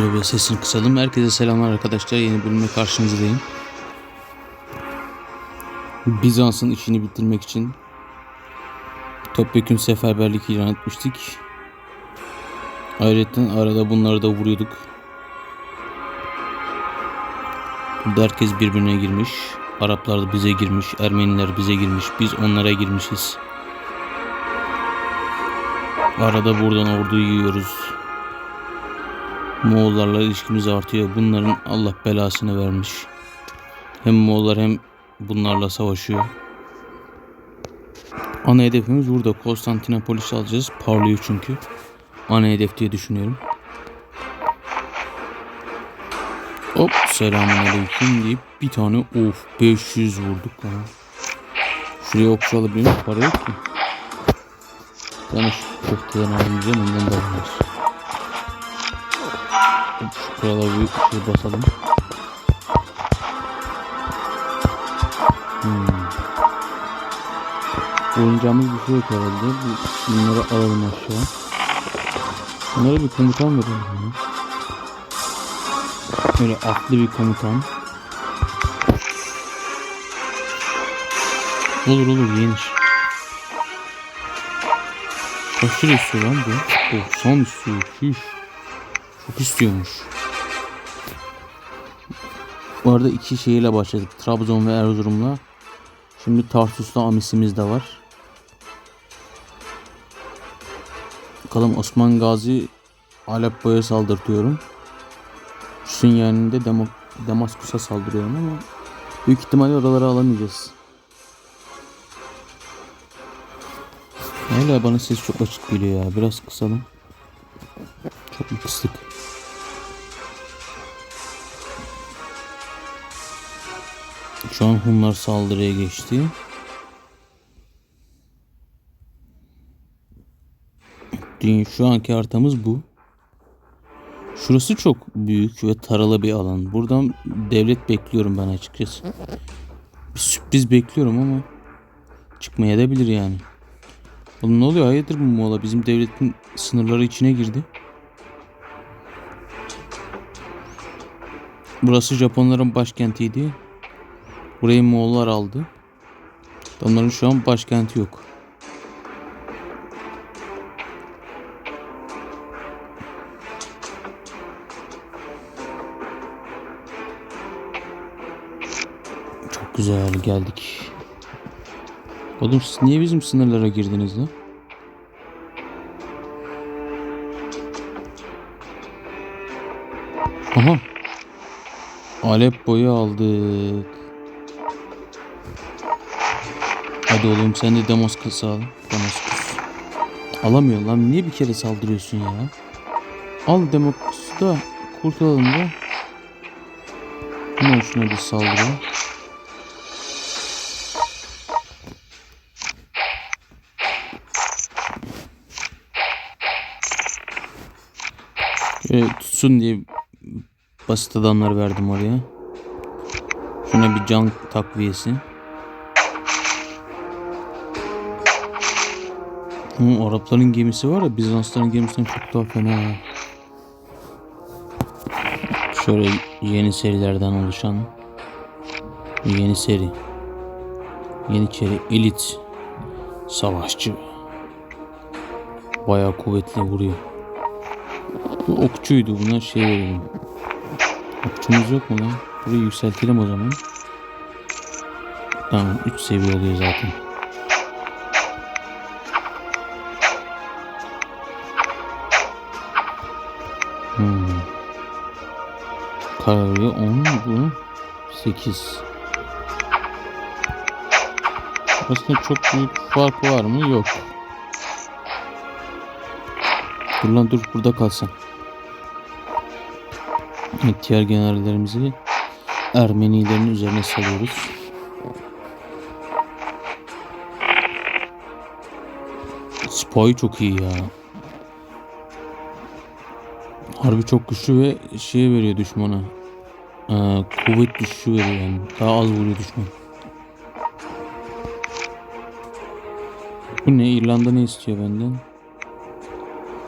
Şöyle sesini kısalım. Herkese selamlar arkadaşlar. Yeni bölümle karşınızdayım. Bizans'ın işini bitirmek için topyekun seferberlik ilan etmiştik. Ayrıca arada bunları da vuruyorduk. Burada herkes birbirine girmiş. Araplar da bize girmiş. Ermeniler bize girmiş. Biz onlara girmişiz. Arada buradan orduyu yiyoruz. Moğollarla ilişkimiz artıyor. Bunların Allah belasını vermiş. Hem Moğollar hem bunlarla savaşıyor. Ana hedefimiz burada. Konstantinopolis alacağız. Parlıyor çünkü. Ana hedef diye düşünüyorum. Hop selamünaleyküm deyip bir tane of 500 vurduk lan. Şuraya okçu alabilir miyim? Para yok ki. Ben şu köfteden alamayacağım ondan da almayız. Şu krala bir şey basalım. Hmm. Oyuncağımız bir şey yok herhalde. Bu- Bunları alalım aşağı. Bunlara bir komutan verelim. Böyle atlı bir komutan. Olur olur yenir. Kaç lira istiyor lan bu? 90 istiyor. Şiş. Çok istiyormuş. Bu arada iki şehirle başladık. Trabzon ve Erzurum'la. Şimdi Tarsus'ta Amis'imiz de var. Bakalım Osman Gazi Aleppo'ya saldırtıyorum. Sünyan'ın de Demo Damaskus'a saldırıyorum ama büyük ihtimalle oraları alamayacağız. Hala bana ses çok açık geliyor ya. Biraz kısalım. Çok mu kıstık? Şu an Hunlar saldırıya geçti. Şu anki haritamız bu. Şurası çok büyük ve taralı bir alan. Buradan devlet bekliyorum ben açıkçası. Bir sürpriz bekliyorum ama çıkmaya da bilir yani. Oğlum ne oluyor? Hayırdır bu Moğol'a? Bizim devletin sınırları içine girdi. Burası Japonların başkentiydi. Burayı Moğollar aldı. Onların şu an başkenti yok. Çok güzel geldik. Oğlum siz niye bizim sınırlara girdiniz lan? Aha. Aleppo'yu aldık. Hadi oğlum sen de Damaskus'u al. Damaskus. Alamıyor lan. Niye bir kere saldırıyorsun ya? Al Damaskus'u da kurtulalım da. Hemen şuna bir saldıralım. Şöyle tutsun diye basit adamlar verdim oraya. Şuna bir can takviyesi. Hı, Arapların gemisi var ya Bizansların gemisinden çok daha fena. Şöyle yeni serilerden oluşan yeni seri. Yeniçeri elit savaşçı. Bayağı kuvvetli vuruyor. Bu okçuydu buna şey verelim. Okçumuz yok mu lan? Burayı yükseltelim o zaman. Tamam 3 seviye oluyor zaten. Hmm. Kararı 10 bu 8. Aslında çok büyük fark var mı? Yok. Dur lan dur burada kalsın. Evet, diğer generallerimizi Ermenilerin üzerine salıyoruz. Spy çok iyi ya. Harbi çok güçlü ve şey veriyor düşmana. Ee, kuvvet düşüşü veriyor yani. Daha az vuruyor düşman. Bu ne? İrlanda ne istiyor benden?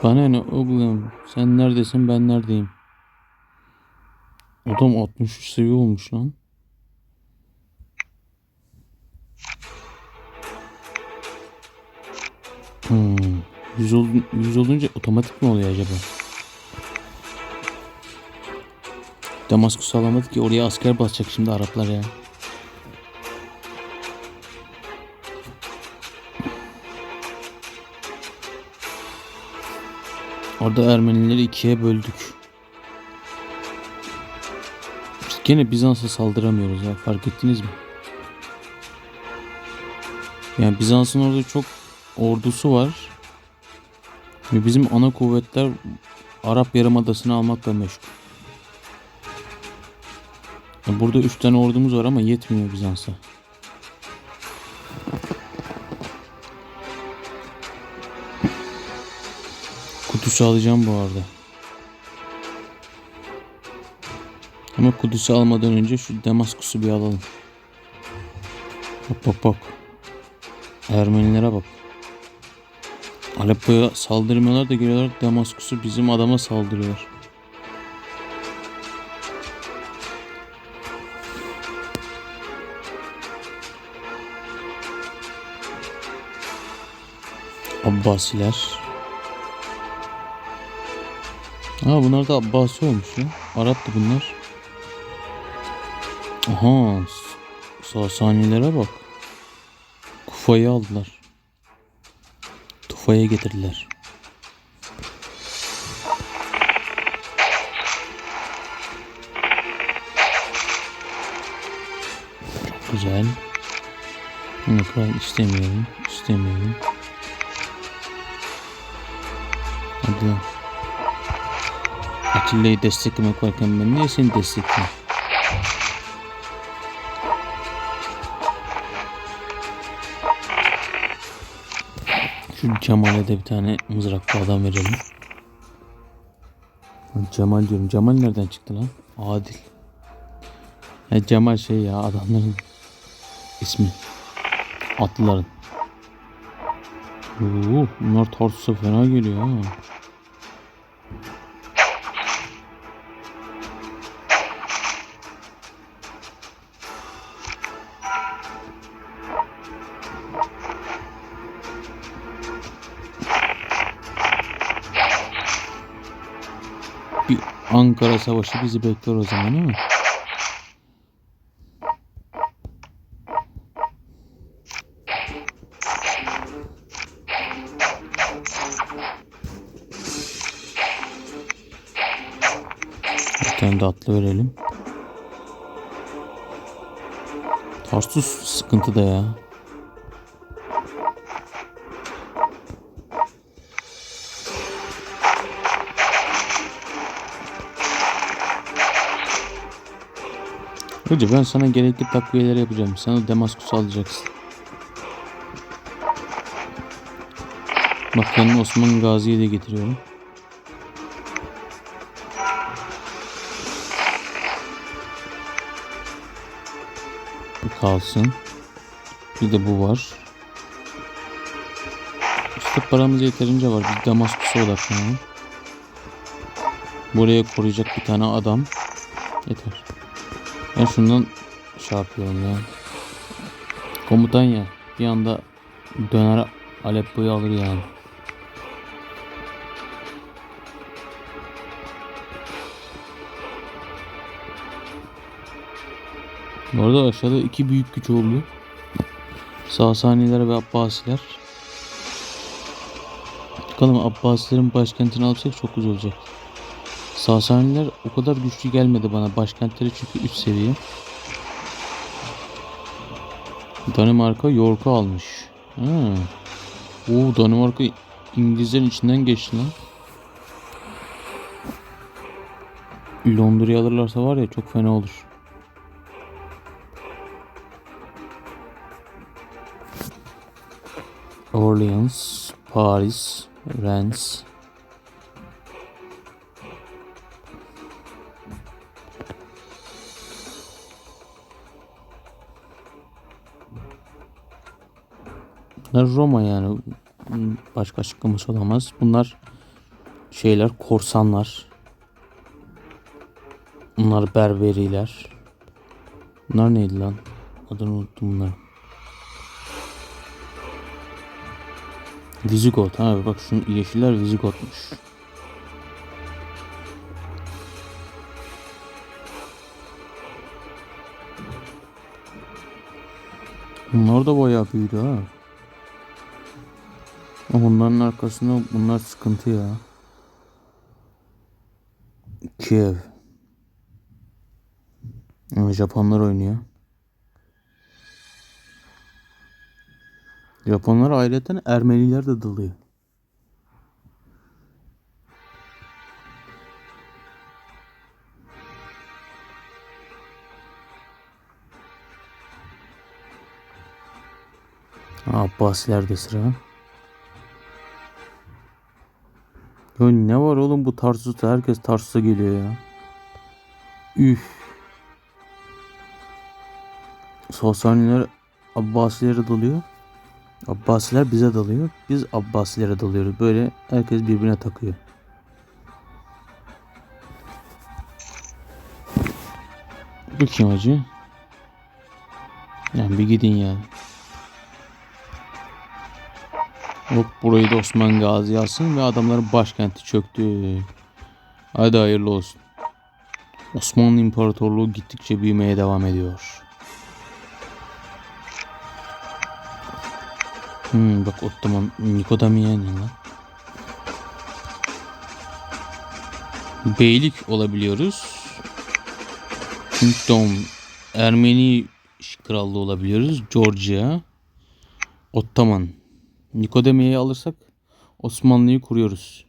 Bana ne oğlum? Sen neredesin ben neredeyim? Adam 63 seviye olmuş lan. Hmm. 100, ol, 100 olunca otomatik mi oluyor acaba? Damaskus alamadı ki oraya asker basacak şimdi Araplar ya. Orada Ermenileri ikiye böldük. Biz gene Bizans'a saldıramıyoruz ya fark ettiniz mi? Yani Bizans'ın orada çok ordusu var. Ve bizim ana kuvvetler Arap Yarımadası'nı almakla meşgul. Burada 3 tane ordumuz var ama yetmiyor Bizans'a. Kudüs'ü alacağım bu arada. Ama Kudüs'ü almadan önce şu Damaskus'u bir alalım. Bak bak bak. Ermenilere bak. Aleppo'ya saldırmıyorlar da geliyorlar Damaskus'u bizim adama saldırıyorlar. Abbasiler. Ha bunlar da Abbasi olmuş ya. Arap'tı bunlar. Aha. Sasanilere bak. Kufa'yı aldılar. Tufa'ya getirdiler. Çok güzel. Bunu istemiyorum. İstemiyorum. Hadi. Atilla'yı desteklemek varken ben niye seni destekleyeyim? Şu Cemal'e de bir tane mızraklı adam verelim. Cemal diyorum. Cemal nereden çıktı lan? Adil. Ya Cemal şey ya adamların ismi. Atlıların. Oo, bunlar Tarsus'a fena geliyor ha. Bir Ankara Savaşı bizi bekler o zaman değil mi? Atlı verelim. Tarsus sıkıntı da ya. Hoca ben sana gerekli takviyeler yapacağım. Sen o Damaskus'u alacaksın. Bak yanına Osman Gazi'yi de getiriyorum. Kalsın. Bir de bu var. İşte paramız yeterince var. Biz Damaskus'a odaklanalım. Buraya koruyacak bir tane adam. Yeter. Ben şundan şey yapıyorum ya. Komutan ya. Bir anda döner Aleppo'yu alır yani. Bu arada aşağıda iki büyük güç oluyor. Sasaniler ve Abbasiler. Bakalım Abbasilerin başkentini alırsak çok güzel olacak. Sasaniler o kadar güçlü gelmedi bana. Başkentleri çünkü 3 seviye. Danimarka York'u almış. Ha. Oo Danimarka İngilizlerin içinden geçti lan. Londra'yı alırlarsa var ya çok fena olur. Orleans, Paris, Rennes. Bunlar Roma yani. Başka açıklaması olamaz. Bunlar şeyler korsanlar. Bunlar berberiler. Bunlar neydi lan? Adını unuttum bunları. Visigot. Ha bak şu yeşiller Visigot'muş. Bunlar da bayağı büyüdü ha. Onların arkasında bunlar sıkıntı ya. Kiev. Japonlar oynuyor. Japonlar aileden Ermeniler de dalıyor. Abbasiler de sıra. Ya ne var oğlum bu Tarsus'ta herkes Tarsus'a geliyor ya. Üf. Sasaniler Abbasilere dalıyor. Abbasiler bize dalıyor. Biz Abbasilere dalıyoruz. Böyle herkes birbirine takıyor. Bu kim acı? Yani bir gidin ya. Hop burayı da Osman Gazi alsın ve adamların başkenti çöktü. Hadi hayırlı olsun. Osmanlı İmparatorluğu gittikçe büyümeye devam ediyor. Hmm, bak Ottoman Nikodamiyen lan. Beylik olabiliyoruz. Kingdom Ermeni krallığı olabiliyoruz. Georgia. Ottoman. Nikodemiye'yi alırsak Osmanlı'yı kuruyoruz.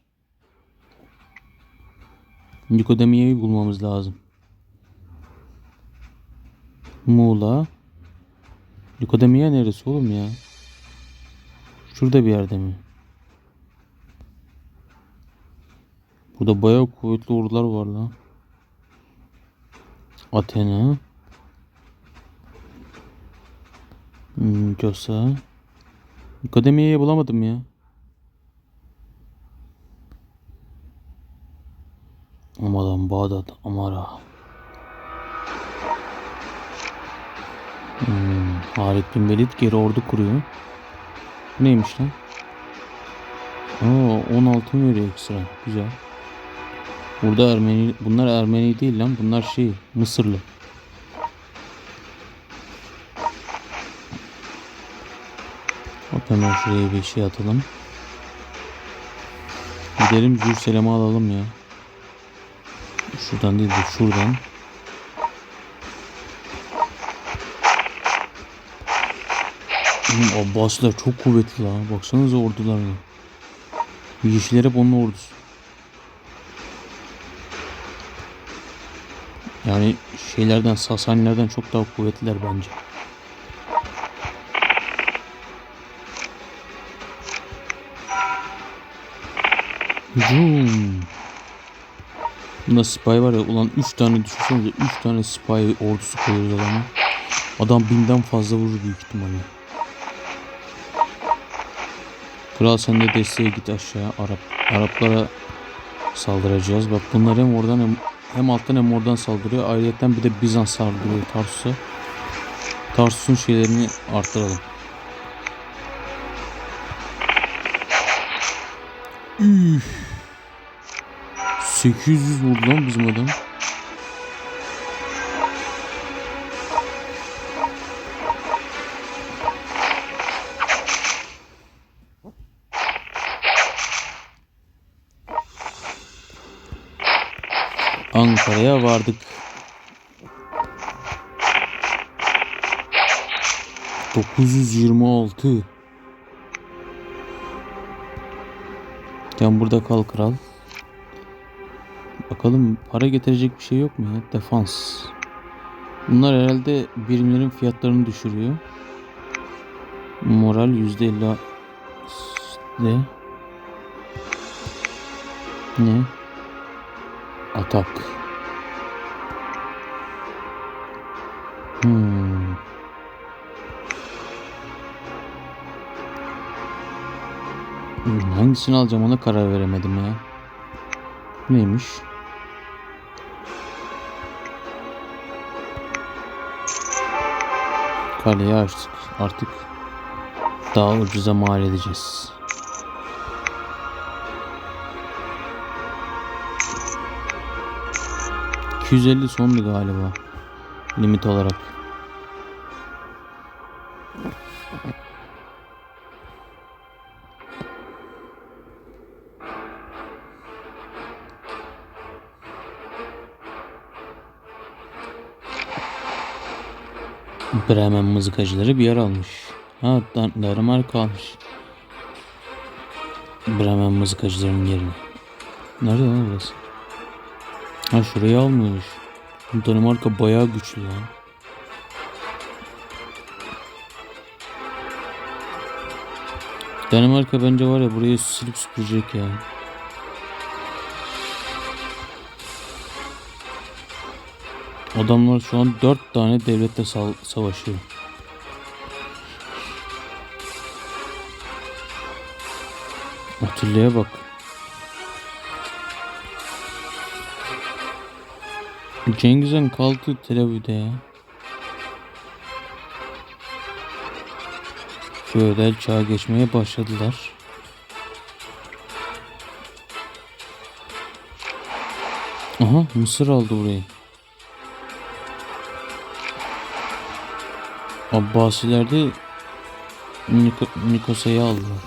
Nikodemiye'yi bulmamız lazım. Muğla. Nikodemiye neresi oğlum ya? Şurada bir yerde mi? Burada bayağı kuvvetli ordular var lan. Athena. Hmm, Cosa. Akademiye'yi bulamadım ya. Amadan Bağdat, Amara. Hmm, Halit bin Velid geri ordu kuruyor. Bu neymiş lan? Aa 16 mı veriyor ekstra? Güzel. Burada Ermeni, bunlar Ermeni değil lan. Bunlar şey, Mısırlı. Hop hemen şuraya bir şey atalım. Gidelim Gürselem'i alalım ya. Şuradan değil de şuradan. Oğlum Abbasiler çok kuvvetli la. Baksanıza ordularına. Yeşiller hep onun ordusu. Yani şeylerden Sasanilerden çok daha kuvvetliler bence. Hücum. Bunda spy var ya ulan 3 tane düşünsenize 3 tane spy ordusu koyuyoruz adama. Adam binden fazla vurur büyük ihtimalle. Kral sen de desteğe git aşağı Arap. Araplara saldıracağız. Bak bunlar hem oradan hem, hem alttan hem oradan saldırıyor. Ayrıca bir de Bizans saldırıyor Tarsus'a. Tarsus'un şeylerini arttıralım. Üf. 800 vurdu lan bizim adam. Ankara'ya vardık. Dokuz yüz yirmi altı. Sen burada kal kral. Bakalım para getirecek bir şey yok mu ya? Defans. Bunlar herhalde birimlerin fiyatlarını düşürüyor. Moral yüzde elli. Ne? Ne? Atak. Hmm. Hangisini alacağım ona karar veremedim ya. Neymiş? Kaleyi açtık. Artık daha ucuza mal edeceğiz. ...250 sondu galiba. Limit olarak. Bremen mızıkacıları bir yer almış. Ha Dan- Danimarka almış. Bremen mızıkacılarının yerini. Nerede lan burası? Ha şurayı almıyormuş. Danimarka bayağı güçlü lan. Danimarka bence var ya burayı silip süpürecek ya. Adamlar şu an dört tane devletle savaşıyor. Atilla'ya bak. Cengiz Han kaldı Tel ya. Feodal çağa geçmeye başladılar. Aha Mısır aldı burayı. Abbasiler de Nik- Nikosa'yı aldılar.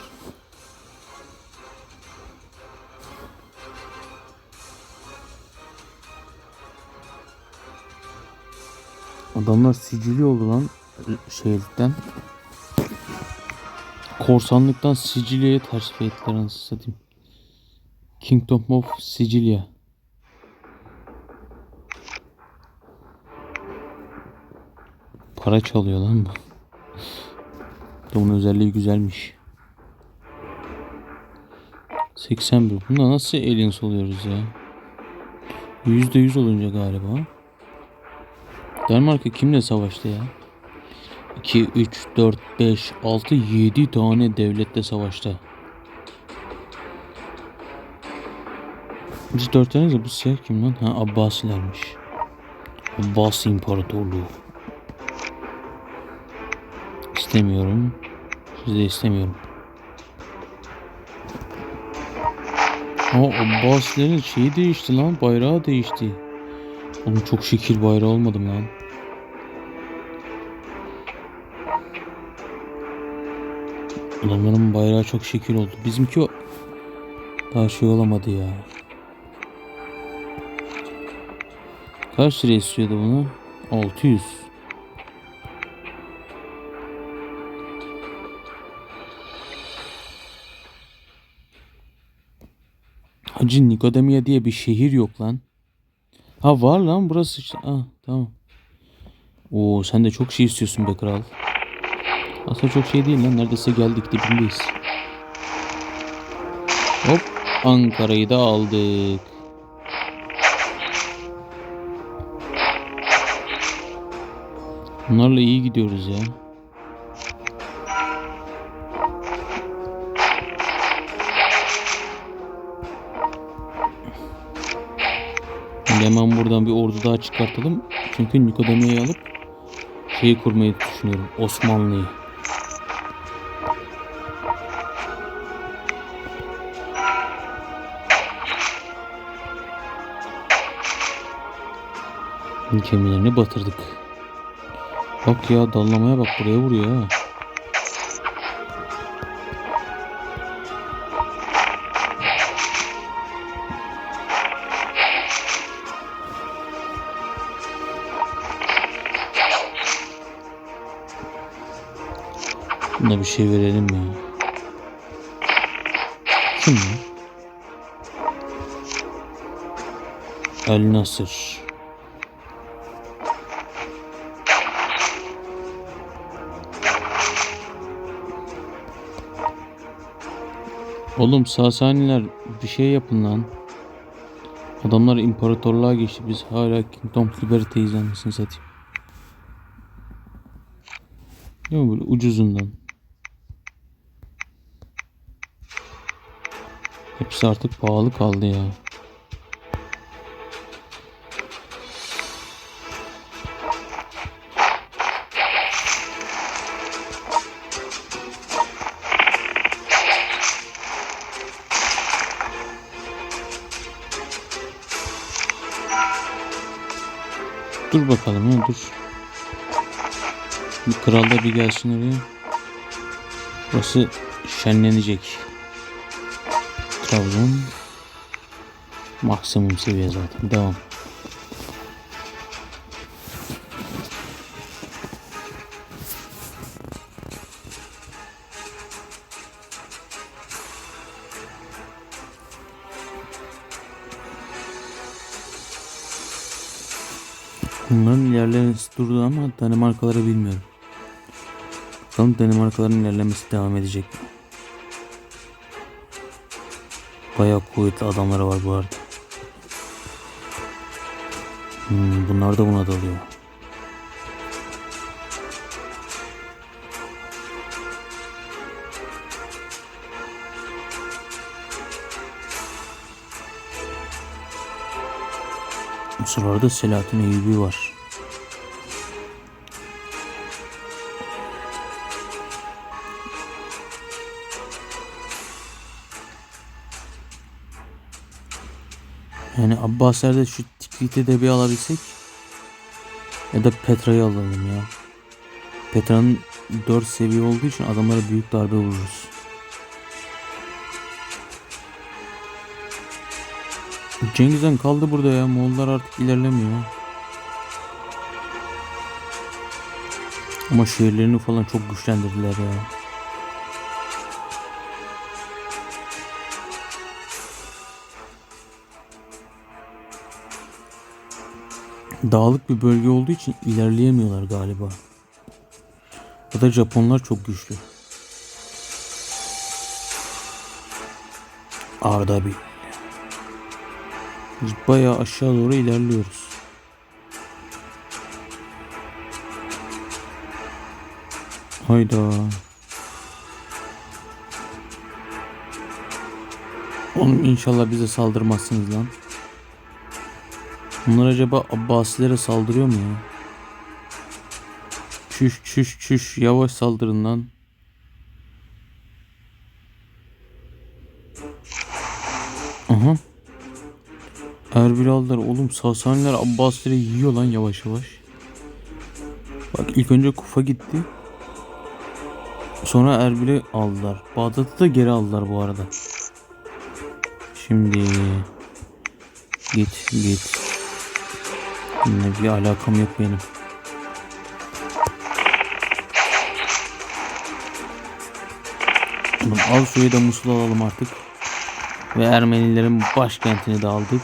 Adamlar Sicilya oldu lan şeylikten. Korsanlıktan Sicilya'ya terfi ettiler anasını satayım. Kingdom of Sicilya. Para çalıyor lan bu. Bunun özelliği güzelmiş. 81. Bunda nasıl aliens oluyoruz ya? %100 olunca galiba. Danimarka kimle savaştı ya? 2, 3, 4, 5, 6, 7 tane devletle savaştı. Biz 4 tane de bu siyah kim lan? Ha Abbasilermiş. Abbas İmparatorluğu. İstemiyorum. Siz de istemiyorum. Aa Abbasilerin şeyi değişti lan. Bayrağı değişti. Oğlum çok şekil bayrağı olmadım lan. Adamların bayrağı çok şekil oldu. Bizimki o daha şey olamadı ya. Kaç lira istiyordu bunu? 600. Hacı Nikodemia diye bir şehir yok lan. Ha var lan burası işte. Ah tamam. Oo sen de çok şey istiyorsun be kral. Aslında çok şey değil lan. Neredeyse geldik dibindeyiz. Hop Ankara'yı da aldık. Bunlarla iyi gidiyoruz ya. Şimdi hemen buradan bir ordu daha çıkartalım. Çünkü Nikodemia'yı alıp şeyi kurmayı düşünüyorum. Osmanlı'yı. Gemilerini batırdık. Bak ya dallamaya bak buraya vuruyor ha. Buna bir şey verelim ya. Kim ya? El Nasır. Oğlum Sasaniler bir şey yapın lan. Adamlar imparatorluğa geçti. Biz hala Kingdom Liberty'yiz anasını satayım. Değil mi böyle ucuzundan? Hepsi artık pahalı kaldı ya. Dur bakalım ya dur. Bir kral da bir gelsin oraya. Burası şenlenecek. Trabzon maksimum seviye zaten. Devam. Bunların ilerlemesi durdu ama Danimarkaları bilmiyorum. Bakalım Danimarkaların ilerlemesi devam edecek mi? Bayağı kuvvetli adamları var bu arada. Hmm, bunlar da buna dalıyor. Bu sırada Selahattin Eyyubi var. Yani Abbasiler'de şu Tikrit'i de bir alabilsek ya da Petra'yı alalım ya. Petra'nın 4 seviye olduğu için adamlara büyük darbe vururuz. Cengiz kaldı burada ya. Moğollar artık ilerlemiyor. Ama şehirlerini falan çok güçlendirdiler ya. Dağlık bir bölge olduğu için ilerleyemiyorlar galiba. Ya da Japonlar çok güçlü. Ardabil. Biz bayağı aşağı doğru ilerliyoruz. Hayda. Oğlum inşallah bize saldırmazsınız lan. Bunlar acaba Abbasilere saldırıyor mu ya? Çüş çüş çüş yavaş saldırın lan. Aha. Erbil aldılar. Oğlum Sasaniler Abbasileri yiyor lan yavaş yavaş. Bak ilk önce Kufa gitti. Sonra Erbil'i aldılar. Bağdat'ı da geri aldılar bu arada. Şimdi git git. Yine bir alakam yok benim. Oğlum al suyu da Musul alalım artık. Ve Ermenilerin başkentini de aldık.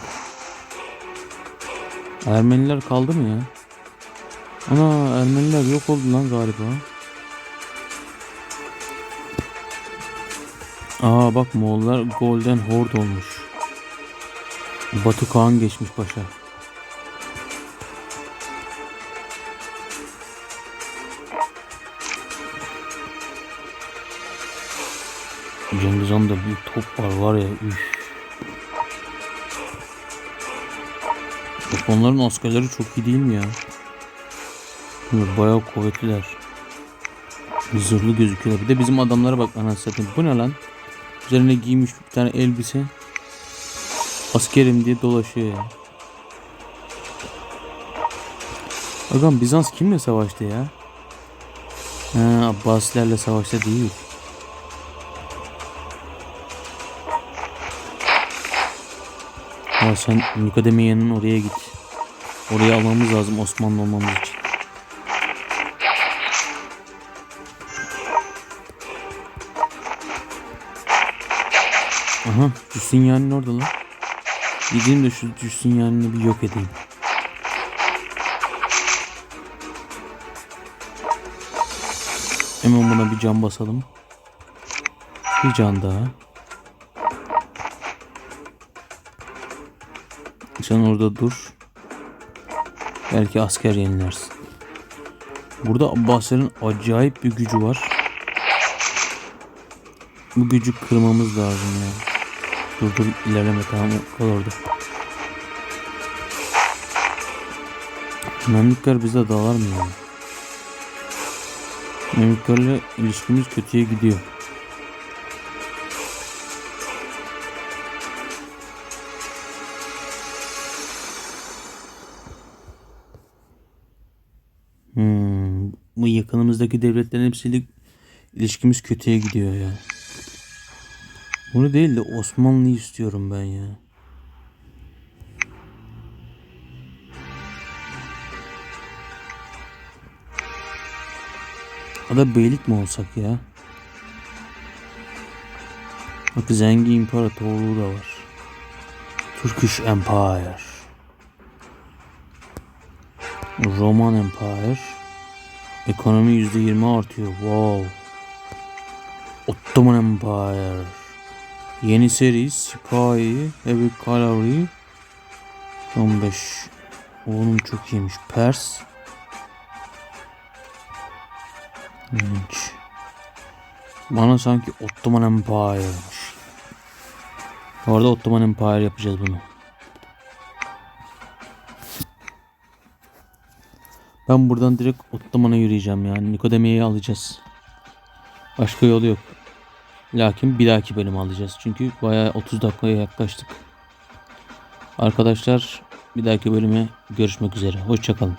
Ermeniler kaldı mı ya? Ana Ermeniler yok oldu lan galiba. Aa bak Moğollar Golden Horde olmuş. Batu Kağan geçmiş başa. Cengiz Han'da bir top var var ya üf. Japonların askerleri çok iyi değil mi ya? Bunlar bayağı kuvvetliler. Zırhlı gözüküyorlar. Bir de bizim adamlara bak anasını. Bu ne lan? Üzerine giymiş bir tane elbise. Askerim diye dolaşıyor ya. Agam Bizans kimle savaştı ya? Ha, Abbasilerle savaşta değil. Ya sen Nikodemeye'nin oraya git. Orayı almamız lazım Osmanlı olmamız için. Aha Justinian'ın orada lan. Gideyim de şu Justinian'ı bir yok edeyim. Hemen buna bir can basalım. Bir can daha. Sen orada dur. Belki asker yenilersin. Burada Abbasilerin acayip bir gücü var. Bu gücü kırmamız lazım ya. Dur dur ilerleme tamam kal orada. Memlükler bize dalar mı ya? Memlüklerle ilişkimiz kötüye gidiyor. Yakınımızdaki devletlerin hepsiyle ilişkimiz kötüye gidiyor ya. Bunu değil de Osmanlı'yı istiyorum ben ya. Ya da beylik mi olsak ya? Bak Zengi İmparatorluğu da var. Turkish Empire. Roman Empire. Ekonomi %20 artıyor. Wow. Ottoman Empire. Yeni seri Sipahi, Heavy Cavalry. 15. Oğlum çok iyiymiş. Pers. İlginç. Bana sanki Ottoman Empire'mış. Bu arada Ottoman Empire yapacağız bunu. Ben buradan direkt Ottoman'a yürüyeceğim yani. Nikodemiye'yi alacağız. Başka yolu yok. Lakin bir dahaki bölüm alacağız. Çünkü bayağı 30 dakikaya yaklaştık. Arkadaşlar bir dahaki bölüme görüşmek üzere. Hoşçakalın.